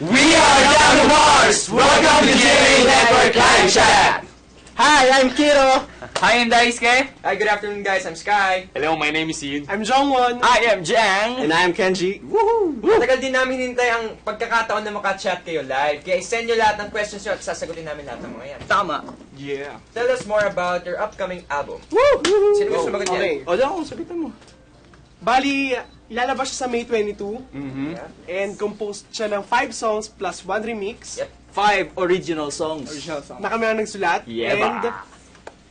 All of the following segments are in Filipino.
We are down to Mars! Welcome to GMA Network Live Chat! Hi, I'm Kiro. Hi, I'm Daisuke. Hi, good afternoon guys. I'm Sky. Hello, my name is Ian. I'm Jongwon. I am Jang. And I'm Kenji. Matagal din namin hintay ang pagkakataon na makachat kayo live. Kaya send nyo lahat ng questions nyo at sasagutin namin lahat ng mga yan. Tama. Yeah. Tell us more about your upcoming album. Sino gusto Okay. yan? O, Jang, sabitan mo. Bali, ilalabas siya sa May 22 Mm-hmm. Yeah. and composed siya ng 5 songs plus 1 remix Yep. Five original songs. na kami ang nagsulat. Yeah, and ba?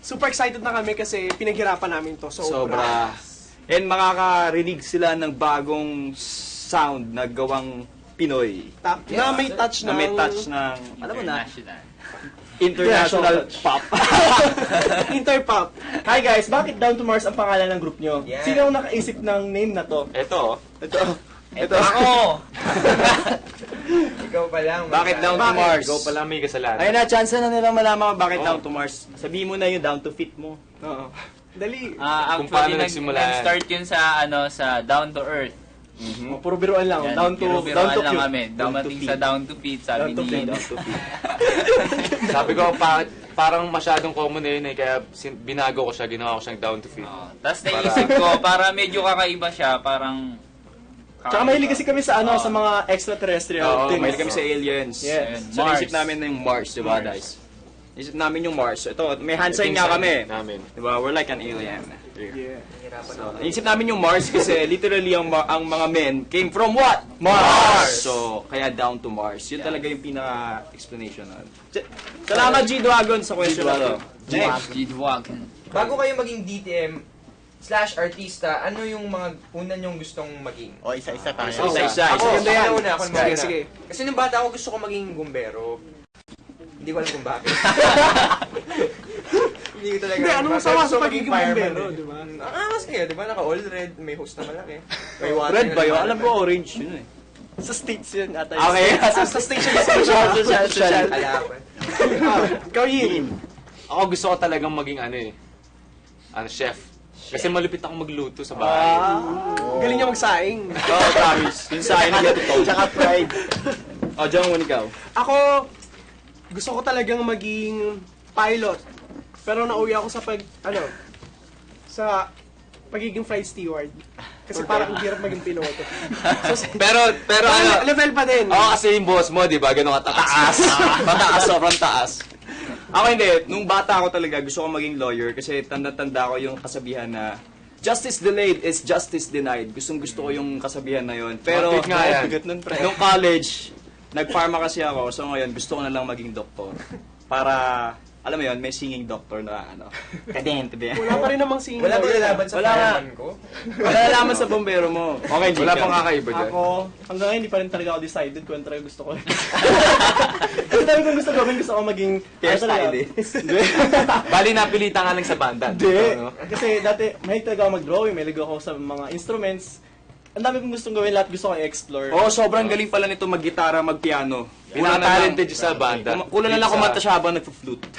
super excited na kami kasi pinaghirapan namin to. Sobra. Sobra. And makakarinig sila ng bagong sound na gawang Pinoy. Ta- na may touch Na ng... may touch ng, alam mo na, International. pop. Interpop. Hi guys, bakit Down to Mars ang pangalan ng group nyo? Yeah. Sino ang nakaisip ng name na to? Ito, Ito. Ito. Ako! Ikaw pa lang. Bakit down to Bakit? Mars? ikaw pala may kasalanan. Ayun na, chance na nilang malaman kung bakit Oo. down to Mars. Sabihin mo na yung down to fit mo. Oo. Dali. Kung actually, paano nag, nagsimula yan. nag-start yun sa, ano, sa Down to Earth. Oh, puro biruan lang. Yan, down to down to lang cute. kami. Down to Dumating feet. sa Down to Feet, sabi Down to ni... feet. Down to fit. Sabi ko, pa, parang masyadong common na yun eh, kaya binago ko siya, ginawa ko siyang down to fit. Oh, Tapos naisip ko, para medyo kakaiba siya, parang... Tsaka mahilig kasi kami sa ano, sa mga extraterrestrial Oo, things. may kami sa aliens. Yes. So, Mars. naisip namin na yung Mars, di ba, guys? Naisip namin yung Mars. Ito, may hand sign nga kami. Namin. Di ba? We're like an alien. Yeah. Nahihirapan So, naisip namin yung Mars kasi literally ang, ma- ang mga men came from what? Mars! So, kaya down to Mars. Yun talaga yung pinaka-explanation nun. Ch- Salamat, G-Dragon, sa question na to. Next. G-Wagon. Bago kayo maging DTM slash artista, ano yung mga una nyong gustong maging? O, isa-isa tayo. Isa, isa, isa. Ako, yan. ako na una, ako na Sige, una. sige. Kasi nung bata ako gusto ko maging gumbero. Hindi ko alam kung bakit. Hindi ko talaga. Hindi, anong masama sa pagiging bombero, eh. di ba? Ang angas kaya, di ba? Naka-all red, may host na malaki. May water Red ba yun? Alam ko orange yun eh. Sa states yun ata. Okay. sa, sa station sa social. social, social. Alapan. Ah, Ikaw Yin. Ako gusto ko talagang maging ano eh, ano, chef. Kasi malupit ako magluto sa bahay. Ah, galing niya magsaing. Oo, oh, promise. Yung sa akin na ito. Tsaka pride. O, John, mo ikaw. Ako, gusto ko talagang maging pilot. Pero nauwi ako sa pag, ano, sa pagiging flight steward. Kasi parang ang hirap maging piloto. So, Pero, pero ano, ano, level pa din. Oo, kasi yung boss mo, di ba? Ganun kataas. Mataas, sobrang taas. Ako hindi. Nung bata ako talaga, gusto ko maging lawyer kasi tanda-tanda ko yung kasabihan na Justice delayed is justice denied. Gustong gusto ko yung kasabihan na yon. Pero, Mapit nga yan. nun, pre. Nung college, nag-pharma kasi ako. So ngayon, gusto ko na lang maging doktor. Para, alam mo yon may singing doctor na ano. Kadente ba yan? Wala pa rin namang singing. Wala ba lalaban sa Wala nga. fireman ko? Wala nalaman sa bombero mo. Okay, Wala pang kakaiba dyan. Ako, hanggang ngayon, hindi pa rin talaga ako decided kung ano talaga gusto ko. Kasi dami kong gusto gawin, gusto ko maging... Hairstylist. Hindi. Bali, napilitan ka lang sa banda. Hindi. Ano? Kasi dati, mahilig talaga ako mag-drawing, mahilig ako sa mga instruments. Ang dami kong gustong gawin, lahat gusto ko i-explore. Oo, sobrang galing pala nito mag-gitara, mag-piano. Pinaka-talented yung sa banda. Kulang na lang kumanta siya habang nag-flute.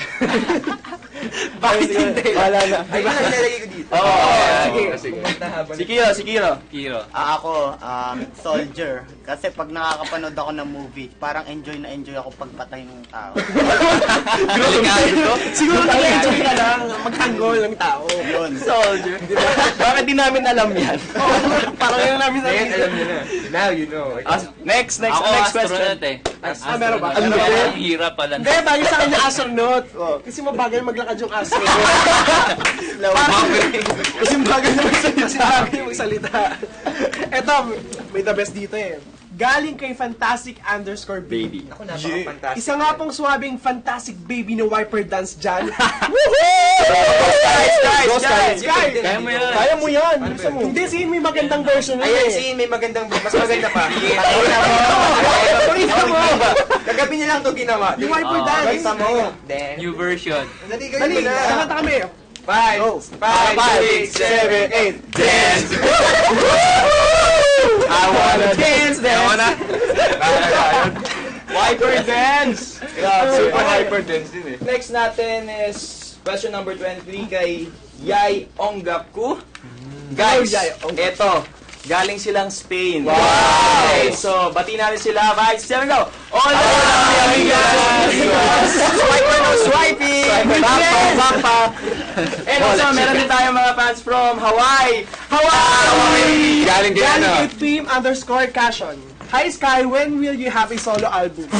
Bakit hindi? Wala na. Ay, yun ang nilalagay ko dito. Oo, sige. sige. Si Kira, si Kira. Kiro. Ah, ako, um, soldier. Kasi pag nakakapanood ako ng movie, parang enjoy na enjoy ako pagpatay ng tao. Siguro lang, magtanggol ng tao. Yun. Soldier. Bakit di namin alam yan? Parang yun namin Ngayon, alam na. Now you know. Ah, next, next, Ako, next question. astronaut eh. Ah, meron ba? Ano ba? Ang hirap pala. Hindi, bagay sa kanya astronaut. Kasi mabagal maglakad yung astronaut. Parang, kasi mabagal na magsalita. magsalita. Eto, may the best dito eh. Galing kay Fantastic underscore baby. Ako, napaka-fantastic. Isa nga pong swabing fantastic baby na wiper dance dyan. Guys, guys, Go, guys. Sky! Sky! Kaya mo yan. Kaya mo yan. Yun? Hindi, sin may magandang version nun Ayan, eh. si may magandang, mas maganda pa. Pakita mo. Mo. Kagabi niya lang to ginawa. Yung wiper Oh. dance. Pakita mo. New version. dali Dali, gawin mo na. kakanta kami. Five, five, six, seven, eight. Dance! I wanna dance, dance. Wiper dance. Grabe. Super hyper dance din eh. Next natin is question number 23 kay Yay Ongaku. Guys, eto. Galing silang Spain. Wow! Okay, so, bati natin sila. 5, 7, go! Hola, amigas! Swiper no swiping! Backpack, backpack! And also, meron din tayong mga fans from Hawaii! Hawaii! Galing ano? Galing kay team underscore Cashon. Hi Sky, when will you have a solo album?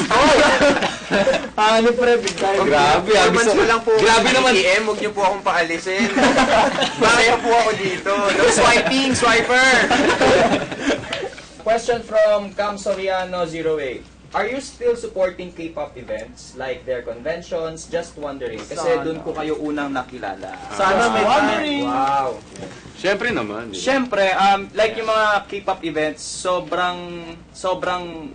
Ano pre, big time. Grabe, ah, Performance gusto ko lang po. Grabe naman. EM, huwag niyo po akong paalisin. Masaya po ako dito. No swiping, swiper! Question from Cam Soriano 08. Are you still supporting K-pop events like their conventions? Just wondering. Kasi Sana. doon ko kayo unang nakilala. Sana may Wondering. Wow. Siyempre naman. eh. Siyempre, um, like yung mga K-pop events, sobrang, sobrang,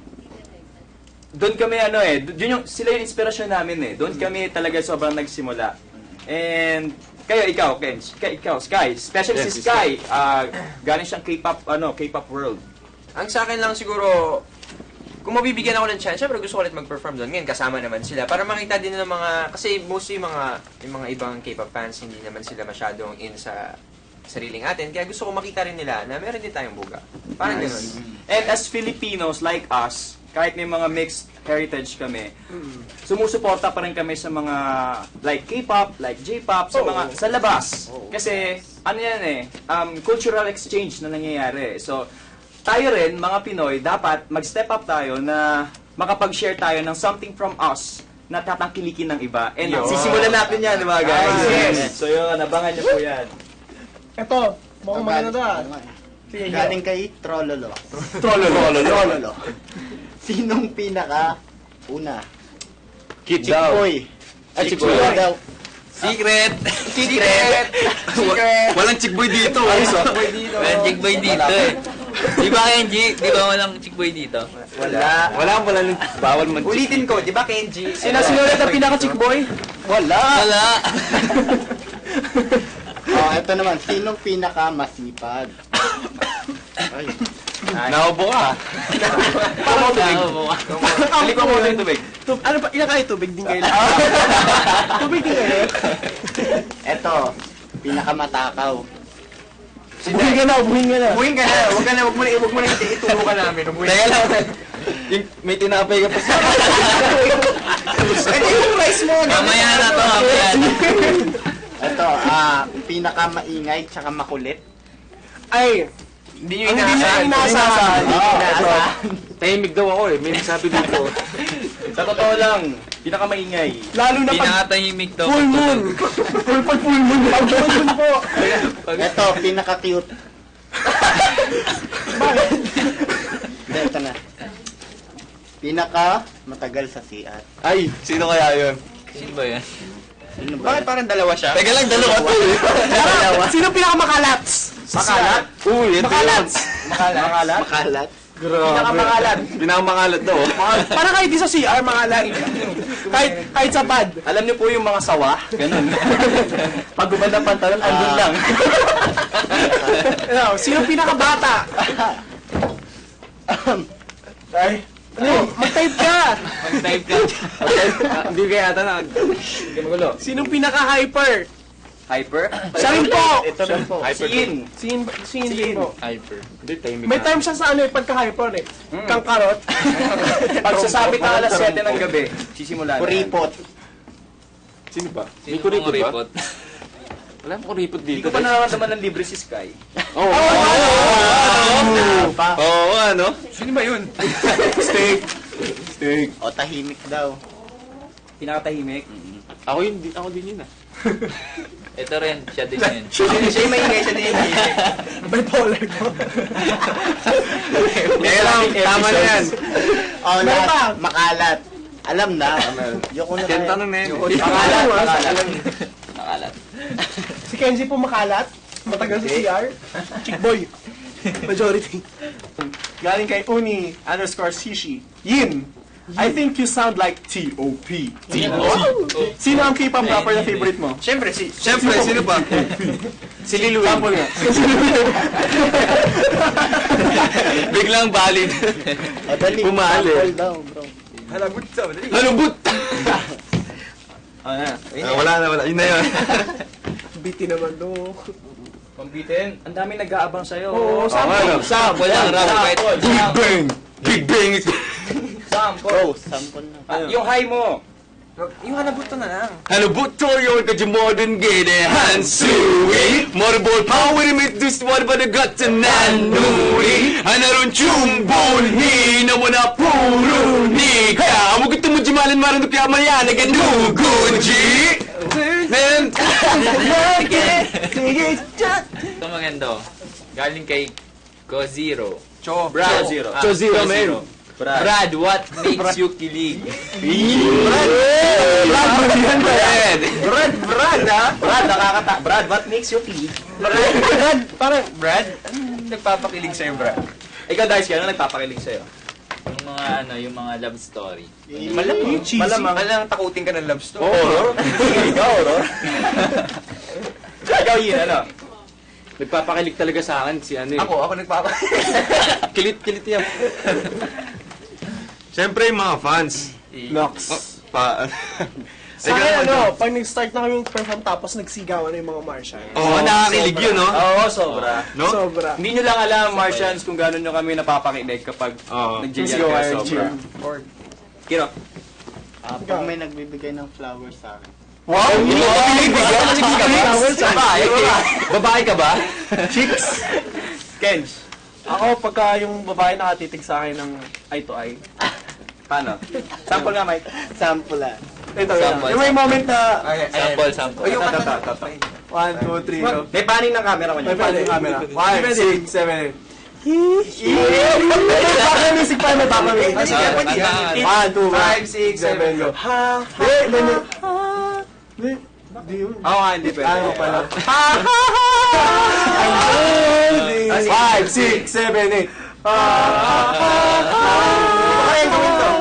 doon kami ano eh, yun yung, sila yung inspirasyon namin eh. Doon kami talaga sobrang nagsimula. And, kayo, ikaw, Ken, Sky- ikaw, Sky, especially Yes, si Sky, ah, galing siyang K-pop, ano, K-pop world. Ang sa akin lang siguro, kung mabibigyan ako ng chance, syempre gusto ko ulit mag-perform doon. Ngayon, kasama naman sila. Para makita din ng mga, kasi mostly yung mga, yung mga ibang K-pop fans, hindi naman sila masyadong in sa sariling atin. Kaya gusto ko makita rin nila na meron din tayong buga. Parang ganun. And as Filipinos like us, kahit may mga mixed heritage kami, sumusuporta pa rin kami sa mga like K-pop, like J-pop, sa Oo. mga sa labas. Kasi ano yan eh, um, cultural exchange na nangyayari. So, tayo rin, mga Pinoy, dapat mag-step up tayo na makapag-share tayo ng something from us na tatangkilikin ng iba. And Yun. sisimulan natin yan, di ba guys? Ah, yes. So yun, abangan niyo po yan. Ito, mukhang maganda Galing kay Trololo. Trololo. Trololo. Sinong pinaka una? Kid Chick daw. boy. Ay, chick boy boy. daw. Secret! Secret! Secret! Walang chick boy dito. Ay, so. Boy dito. Walang chick boy dito eh. Di ba Kenji? Di ba walang chick boy dito? Wala. Wala, wala. Bawal man. Ulitin ko, di ba Kenji? Sino sino ulit ang pinaka-chick boy? Wala. Wala! Oh, ito naman. Sinong pinaka masipag? Ay. Naubo ka. Parang tubig. Halika mo muna yung tubig. Tub ano pa, ilan kayo tubig din kayo? tubig din kayo? Ito. Pinaka matakaw. Ubuhin ka na, ubuhin ka na. Ubuhin ka na. Huwag ka na. Huwag mo na, huwag mo na ituro ka namin. Teka ka na. lang. Yung, may tinapay ka pa sa... Ito yung rice mo. Mamaya na to, mamaya na. Ito, ah, pinaka maingay tsaka makulit. Ay, Hindi nyo ang hindi niya inaasahan. inaasahan. Tahimik daw ako eh. May nagsabi dito. Sa totoo lang, pinaka-maingay. Lalo na pag Pinakatahimik to. full moon. full pag full moon. Pag full moon po. Ito, pinaka cute. Hindi, ito na. Pinaka matagal sa CR. Ay, sino kaya yun? Sino ba yan? Sino ba? Bakit parang dalawa siya? Teka lang, dalawa to eh. Tara, sino pinakamakalats? Makalat? Uy, ito yun. Makalat? Makalat? Makalat. Pinakamakalat. Pinakamakalat daw. Para kahit di sa CR, makalat. kahit, kahit sa pad. Alam niyo po yung mga sawa? Ganun. Pag gumanda ng pantalon, andun lang. Ano, sino pinakabata? Ay, ano, mag-type ka. Mag-type ka. Ah, Hindi kaya ata na. Hindi magulo. Sinong pinaka-hyper? Hyper? Siya rin po. Ito rin po. Hyper. Siin. Sin, sin din po. Hyper. Hindi, May time siya sa ano eh, pagka-hyper eh. Kang karot. Pag sasabit ng alas 7 ng gabi, sisimula na. yan. Kuripot. Sino ba? May Sino kuripot ba? Wala mo kuripot Hindi dito. ko pa nararamdaman ng libre si Sky. Oo. Oo, ano? Sino ba yun? Steak. Steak. O tahimik daw. Pinakatahimik. Ako yun, ako din yun ah. Ito rin, siya din yun. Siya yung maingay, siya din yung Bipolar ko. Kaya lang, tama na yan. O Meron last, pa. makalat. Alam na. Yung una Yan kaya. tanong na yun. Makalat. Makalat. Makalat. Si Kenzie po makalat. Matagal sa CR. Chick boy. Majority. Galing kay Uni underscore Shishi. Yin. I think you sound like T.O.P. T.O.P. Sino ang K-pop rapper na favorite mo? Siyempre, si... Siyempre, sino ba? si Liluin. Sample nga. Biglang valid. Bro. Halagot sa madali. Halubot! Ano na? Ah, wala na, wala. Yun na yun. Biti naman to. Pambitin, ang dami nag-aabang sa'yo. Oo, sample. Sample lang, sample. Big Bang! Big Bang! Sample. Bro, sample na. Ah, yung high mo. Yung hanabuto na lang. Hello, buto yun ka modern gede Hansui Morbol power mit dus war ba the gut to nanuri Anaron chumbol ni na wala puro ni Kaya mo kita mo jimalin maran do kaya maya na ganugunji Men Ito maganda. Galing kay Go Zero. Cho. Brad. Zero. Ah, Cho Zero, Go man. Brad. Brad, what makes you kilig? Brad Brad, Brad, ha? Brad, nakakata. Brad, what makes you feel? Brad, parang, Brad, anong nagpapakilig sa'yo, Brad? Ikaw, Dice, ano nagpapakilig sa'yo? Yung mga ano, yung mga love story. Malamang, cheesy. malamang, malamang takutin ka ng love story. Horror? Ikaw, horror? Ikaw, Yin, ano? Nagpapakilig talaga sa akin si ano eh Ako, ako nagpapakilig. Kilit, kilit yan Siyempre yung mga fans Nox. pa Sa akin, ano, pag nag-start na kami perform tapos nagsigawan na yung mga Martian. Oo, nakakilig yun, no? Oo, sobra. No? Sobra. Hindi nyo lang alam, Martians, kung gano'n nyo kami napapakinig kapag Oo. nag-jigyan Sigaw kayo kayo, sobra. cheer. Kiro. Ah, pag may nagbibigay ng flowers sa akin. Wow! Flowers, Babae, Babae ka ba? Chicks! Kenj, Ako, pagka yung babae nakatitig sa akin ng eye to eye. Paano? Sample nga, Mike. Sample ah. Ito, Sample, yung may moment na Ay, ay, Sample, sample. O, yung kanta. tata. one, two, three, go. May paning ng camera May niya. pwede yung camera. Five, six, seven, eight. Baka music pa, may baka music. Sige, pwede yan. One, two, Five, six, seven, go. Ha, ha, ganyan. Di, di yun. Oo nga, hindi pwede. Ano pala? Five, six, seven, eight. Kaya gawin to.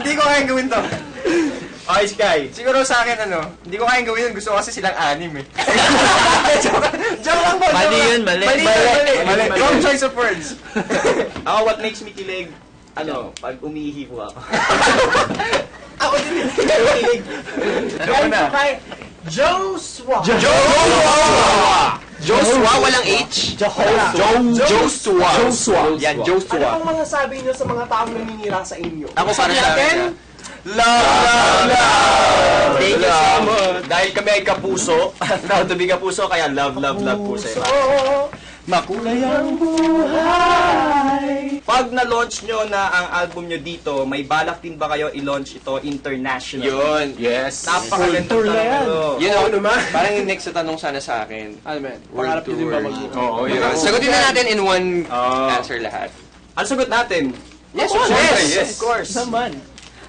Hindi ko kayang gawin to. Okay, Sky. Siguro sa akin, ano, hindi ko kayang gawin yun. Gusto ko kasi silang anim eh. joke, joke lang po. joke Mali lang. yun, mali. Mali, Mali. mali. Mali. Wrong choice of words. Ako, what makes me kilig, ano, pag umiihi po ako. Ako din eh. Joke na. Joshua. Joshua! Joshua, walang H. Joshua. Joshua! Joshua. Yan, Ano Joshua. pong masasabi niyo sa mga taong naninira sa inyo? Ako para sa akin. Love, love, love! Thank you so much. Dahil kami ay kapuso, proud to be kapuso, kaya love, love, love po sa iba. Makulay ang buhay. Pag na-launch nyo na ang album nyo dito, may balak din ba kayo i-launch ito international? Yun. Yes. Napakaganda Tour na yan. ito. Yun ako naman. Parang yung next na tanong sana sa akin. Ano man? Pangarap to niyo din ba mag Oo, yun. Sagutin na natin in one Oh. answer lahat. Ano sagot natin? Yes, of course. yes. Of course. Naman.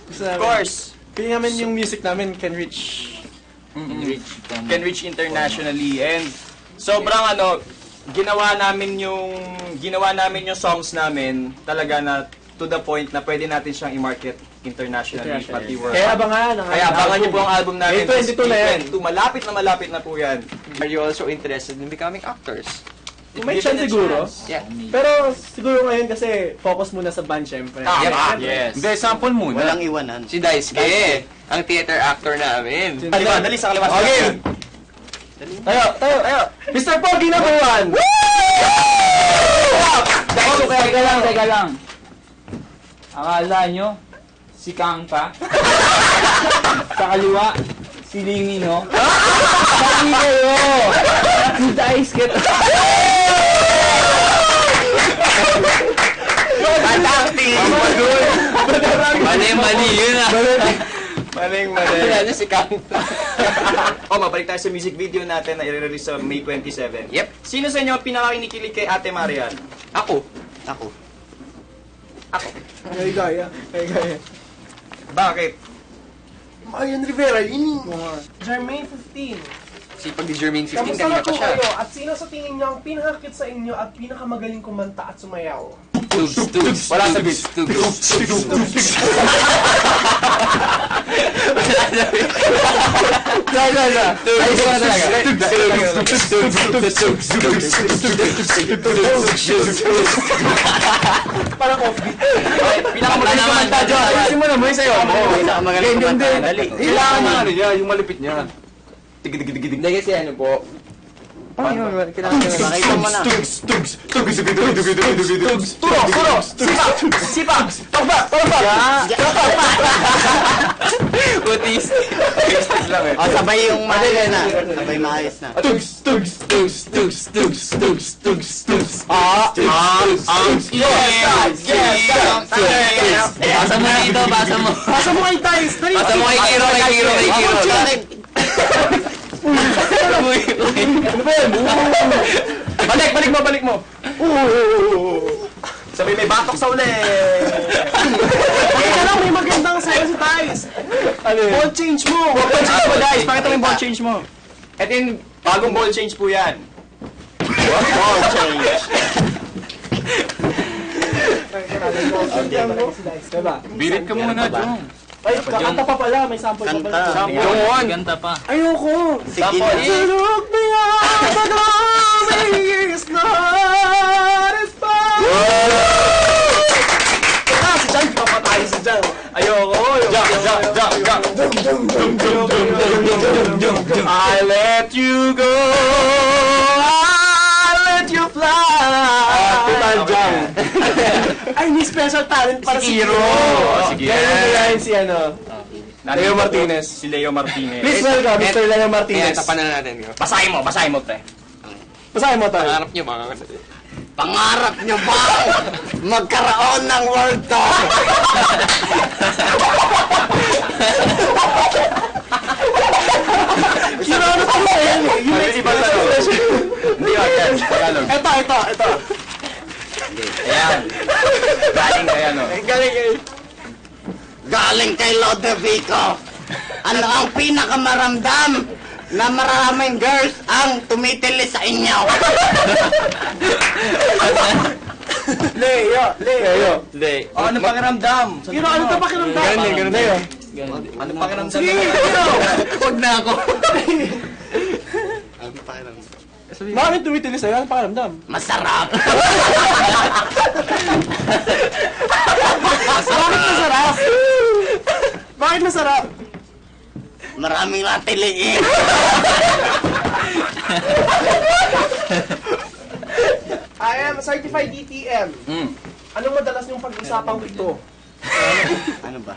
Gusto Of namin. course. Feeling namin yung music namin can reach Rich from... Can reach internationally and sobrang ano, ginawa namin yung ginawa namin yung songs namin talaga na to the point na pwede natin siyang i-market internationally, pati world. Kaya abangan ang Kaya abangan niyo po ang album natin. May 22 na yan. 22, malapit na malapit na po yan. Are you also interested in becoming actors? May Given chance siguro. Yeah. Pero siguro ngayon kasi focus muna sa band syempre. Tama. Yeah. Yes. Hindi, sample muna. Walang iwanan. Si Daisuke, ang theater actor namin. Kaliwa, dali sa kaliwa. Okay. Tayo, tayo, tayo. Mr. Pogi number one. Oh, teka lang, teka lang. Akala nyo, si Kang pa? Sa kaliwa, si Lingy, no? Sabi kayo! Si Dice Get... Adapting! Mali, mali yun ah. Maling mali. Wala na si Kang. oh, mabalik tayo sa music video natin na i-release sa May 27. Yep. Sino sa inyo ang pinakakinikilig kay Ate Marian? Ako. Ako. Ay, gaya. Ay, gaya. Bakit? Marian Rivera, yun Jermaine 15. Sipag ni Jermaine 15, Kamusta kanina na pa po siya. kayo? At sino sa tingin niyo ang pinakakit sa inyo at pinakamagaling kumanta at sumayaw? Tugs, tugs, Wala sa beat. Gaya, gaya. Ay, isa na talaga. Parang offbeat. Pinakamagaling kumanta dyan. Ayusin mo naman sayo. Pinakamagaling kumanta. Dali. Kailangan ng ano niya, yung malupit niya. Hindi kasi ano po, ay, mo na. Tugs, tugs, tugs, tugs, tugs, tugs, tugs, tugs, Turo, turo! Sipag! Sipag! Palpak! Palpak! Butis. Butis lang eh. O, yung maayos na. Sabay maayos na. Tugs, tugs, tugs, tugs, tugs, tugs. Ah, ah, ah. Mo dito, basa mo. Mo kay Tiles. Basa mo kay Kiro. Balik, balik mo, balik mo! Sabi may batok sa uli! Teka lang, may magandang sa'yo si Tice! Ano yun? Ball change mo! Ball change mo guys! Pakita mo yung ball change mo. Ito yung bagong ball change po yan. Ball change. Diba? Birit ka muna, Jong. Ay, kakanta pa pala, may sample pa pala. Kanta. Yung one. Ganta pa. Ayoko! Sige Sample. na. Look beyond the glory is not as far. Ah, si Jan, papatay si Jan. Ayoko. Yung, Jump, jump, jump, jump. I let you go. I let you fly. Total Jan. Ay, may special talent para si Kiro. Kiro. Sige. Ganyan na yan si ano. Leo Martinez. Si Leo Martinez. Please welcome Mr. Leo Ayan, Martinez. tapan na natin. yun. Basahin mo, basahin mo, pre. Basahin mo tayo. Pangarap niyo, mga Pangarap nyo ba magkaroon ng world tour? Kiro, ano pa ba yan? Yung iba Hindi yan. Tagalog. Ito, ito, ito. Ayan. Galing kay ano. Galing eh. Galing kay Lodovico. Ano ang pinakamaramdam na maraming girls ang tumitili sa inyo? Leo, Leo. Hindi. Oh, ano pakiramdam? Kiro, ano ka pakiramdam? Ganun din. Leo. Ano pakiramdam? Sige, Kiro. Huwag na ako. Bakit tumitili sa'yo? Ano pakiramdam? Masarap. Bakit masarap? Bakit masarap? Maraming natiliin. I am a certified DTM. Mm. Anong madalas yung pag-usapang ito? Ano ba?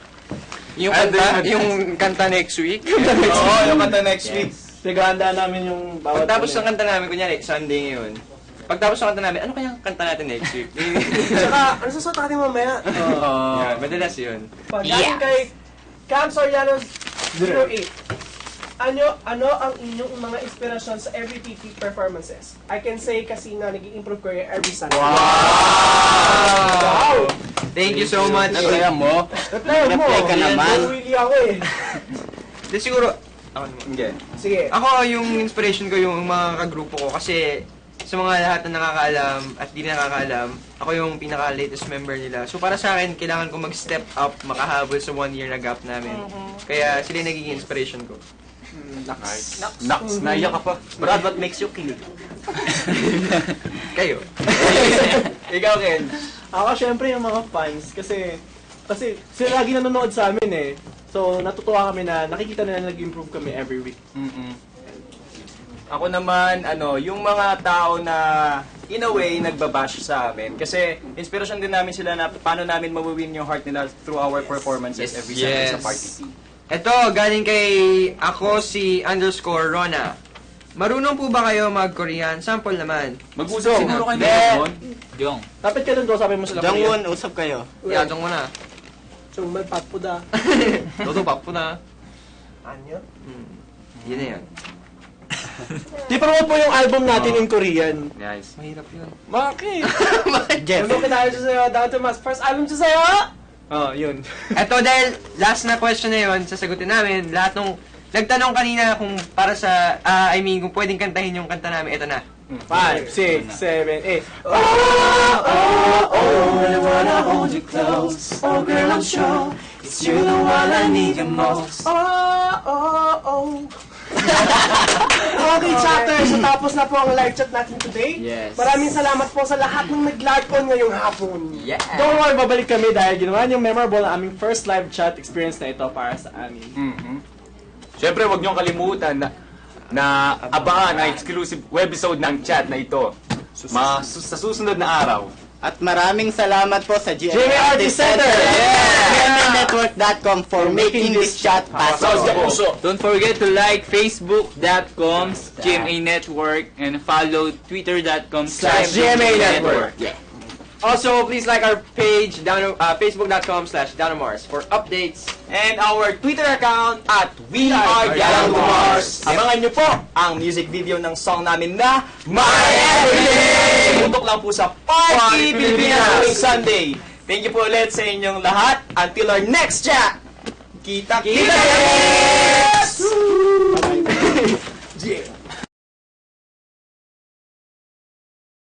Yung kanta, yung kanta next week. Oo, yung kanta next week. Naghahanda namin yung bawat... Pagtapos ng kanta namin, kunyari, Sunday ngayon. Pagtapos ng kanta namin, ano kaya ang kanta natin next week? Tsaka, ano susuot natin mamaya? Yan, madalas yun. Pagaling kay Cam Soriano 08. Ano, ano ang inyong mga inspirasyon sa every PT performances? I can say kasi nga nag-i-improve ko yung every Sunday. Wow! Thank you so much. Ano kaya mo? Replay mo! Replay ka naman. Willy ako eh. Di siguro, ako naman. Hindi. Sige. Ako, yung inspiration ko yung mga kagrupo ko kasi sa mga lahat na nakakaalam at di nakakaalam, ako yung pinaka-latest member nila. So para sa akin, kailangan ko mag-step up, makahabol sa one year na gap namin. Kaya sila yung nagiging inspiration ko. Naks, naiyak ka pa. Brad, what makes you kilig? Kayo. Ikaw, Ken. Ako syempre yung mga fans kasi kasi sila lagi nanonood sa amin eh. So natutuwa kami na nakikita nila nag-improve kami every week. Mm-mm. Ako naman, ano, yung mga tao na in a way nagbabash sa amin. Kasi inspiration din namin sila na paano namin mawawin yung heart nila through our performances Yes. every Sunday sa Yes. Party. Ito, galing kay ako si underscore Rona. Marunong po ba kayo mag-Korean? Sample naman. Mag-usap siguro kayo ngayon. Jong. Dapat ka doon sabi mo sila. Jangwon, usap kayo. Yatong mo na. 정말 바쁘다. 너도 바쁘나? 아니요. 음. Yun na yun. I-promote po yung album natin in Korean. Guys, mahirap yun. Bakit? Jeff. Ano tayo sa sayo? Dante Mas. First album sa sayo? Oh, yun. Ito dahil last na question na yun, sasagutin namin lahat ng nagtanong kanina kung para sa, ah, I mean, kung pwedeng kantahin yung kanta namin, ito na. 5, 6, 7, 8. Oh, oh, oh, I wanna hold you close. Oh, girl, I'm sure it's you the one I need the most. Oh, oh, oh. okay, chatter. So, tapos na po ang live chat natin today. Yes. Maraming salamat po sa lahat ng nag-live on ngayong hapon. Yeah. Don't worry, babalik kami dahil ginawa niyong memorable na aming first live chat experience na ito para sa amin. Mhm. Siyempre, huwag niyong kalimutan na na abangan ang exclusive webisode ng chat na ito. Ma, sus- sa susunod na araw. At maraming salamat po sa GMA GMA Artist Center GMAnetwork.com for making this chat possible. Don't forget to like facebook.com GMA Network and follow twitter.com slash GMA Network. Also, please like our page, uh, facebook.com slash Mars for updates. And our Twitter account at We Are Down to Mars. Abangan nyo po ang music video ng song namin na My Everyday! Tutok lang po sa Party Pilipinas Sunday. Thank you po ulit sa inyong lahat. Until our next chat! Kita-kita!